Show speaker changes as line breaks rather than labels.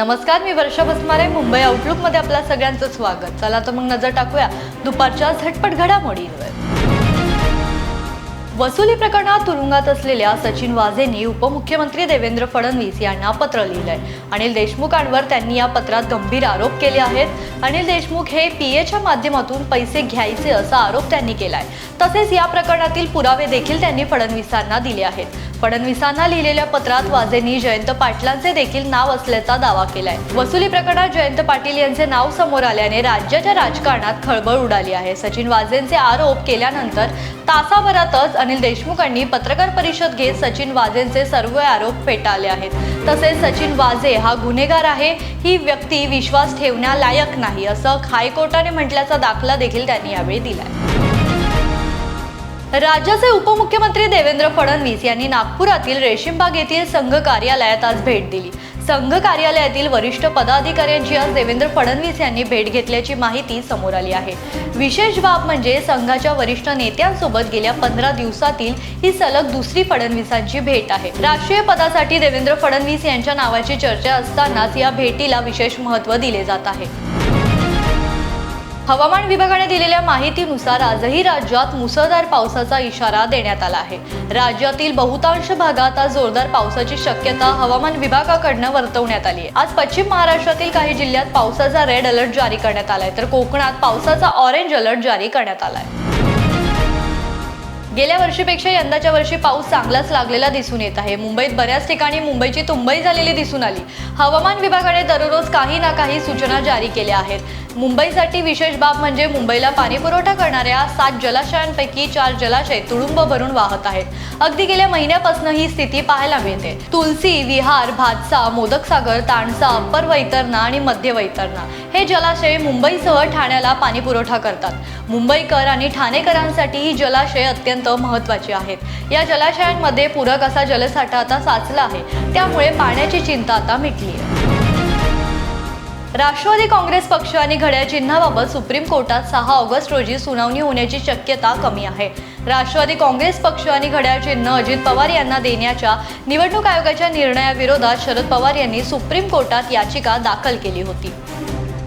नमस्कार मी वर्षा बसमारे मुंबई आउटलुकमध्ये आपल्या सगळ्यांचं स्वागत. चला तर मग नजर टाकूया दुपारच्या झटपट घडामोडींवर. वसुली प्रकरणात तुरुंगात असलेल्या सचिन वाझेंनी उपमुख्यमंत्री देवेंद्र फडणवीस यांना पत्र लिहिलंय. अनिल देशमुखांवर त्यांनी या पत्रात गंभीर आरोप केले आहेत. अनिल देशमुख हे पी एच्या माध्यमातून पैसे घ्यायचे असा आरोप त्यांनी केलाय. तसेच या प्रकरणातील पुरावे देखील त्यांनी फडणवीसांना दिले आहेत. फडणवीसांना लिहिलेल्या पत्रात वाझेंनी जयंत पाटलांचे देखील नाव असल्याचा दावा केलाय. वसुली प्रकरणात जयंत पाटील यांचे नाव समोर आल्याने राज्याच्या राजकारणात खळबळ उडाली आहे. सचिन वाझेंचे आरोप केल्यानंतर तासाभरातच अनिल देशमुखांनी पत्रकार परिषद घेत सचिन वाझेंचे सर्व आरोप फेटाळले आहेत. तसेच सचिन वाझे हा गुन्हेगार आहे ही व्यक्ती विश्वास ठेवण्यालायक नाही असं हायकोर्टाने म्हटल्याचा दाखला देखील त्यांनी यावेळी दिलाय. राज्याचे उपमुख्यमंत्री देवेंद्र फडणवीस यांनी नागपुरातील रेशीमबाग येथील संघ कार्यालयात आज भेट दिली. संघ कार्यालयातील वरिष्ठ पदाधिकाऱ्यांची आज देवेंद्र फडणवीस यांनी भेट घेतल्याची माहिती समोर आली आहे. विशेष बाब म्हणजे संघाच्या वरिष्ठ नेत्यांसोबत गेल्या पंधरा दिवसातील ही सलग दुसरी फडणवीसांची भेट आहे. राष्ट्रीय पदासाठी देवेंद्र फडणवीस यांच्या नावाची चर्चा असतानाच या भेटीला विशेष महत्त्व दिले जात आहे. हवामान विभागाने दिलेल्या माहितीनुसार आजही राज्यात मुसळधार पावसाचा इशारा देण्यात आला आहे. राज्यातील बहुतांश भागात आज जोरदार पावसाची शक्यता हवामान विभागाकडनं वर्तवण्यात आली आहे. आज पश्चिम महाराष्ट्रातील काही जिल्ह्यात पावसाचा रेड अलर्ट जारी करण्यात आलाय. तर कोकणात पावसाचा ऑरेंज अलर्ट जारी करण्यात आलाय. गेल्या वर्षीपेक्षा यंदाच्या वर्षी पाऊस चांगलाच लागलेला दिसून येत आहे. मुंबईत बऱ्याच ठिकाणी मुंबईची तुंबई झालेली दिसून आली. हवामान विभागाने दररोज काही ना काही सूचना जारी केल्या आहेत. मुंबईसाठी विशेष बाब म्हणजे मुंबईला पाणीपुरवठा करणाऱ्या सात जलाशयांपैकी चार जलाशय तुडुंब भरून वाहत आहेत. अगदी गेल्या महिन्यापासून ही स्थिती पाहायला मिळते. तुलसी विहार भातसा मोदकसागर ताणसा अप्पर वैतरणा आणि मध्य वैतरणा हे जलाशय मुंबईसह ठाण्याला पाणीपुरवठा करतात. मुंबईकर आणि ठाणेकरांसाठी ही जलाशय अत्यंत महत्त्वाची आहेत. या जलाशयांमध्ये पूरक असा जलसाठा आता साचला आहे. त्यामुळे पाण्याची चिंता आता मिटली आहे. राष्ट्रवादी काँग्रेस पक्ष आणि घड्याळ चिन्हाबाबत सुप्रीम कोर्टात सहा ऑगस्ट रोजी सुनावणी होण्याची शक्यता कमी आहे. राष्ट्रवादी काँग्रेस पक्ष आणि घड्याळ चिन्ह अजित पवार यांना देण्याच्या निवडणूक आयोगाच्या निर्णयाविरोधात शरद पवार यांनी सुप्रीम कोर्टात याचिका दाखल केली होती.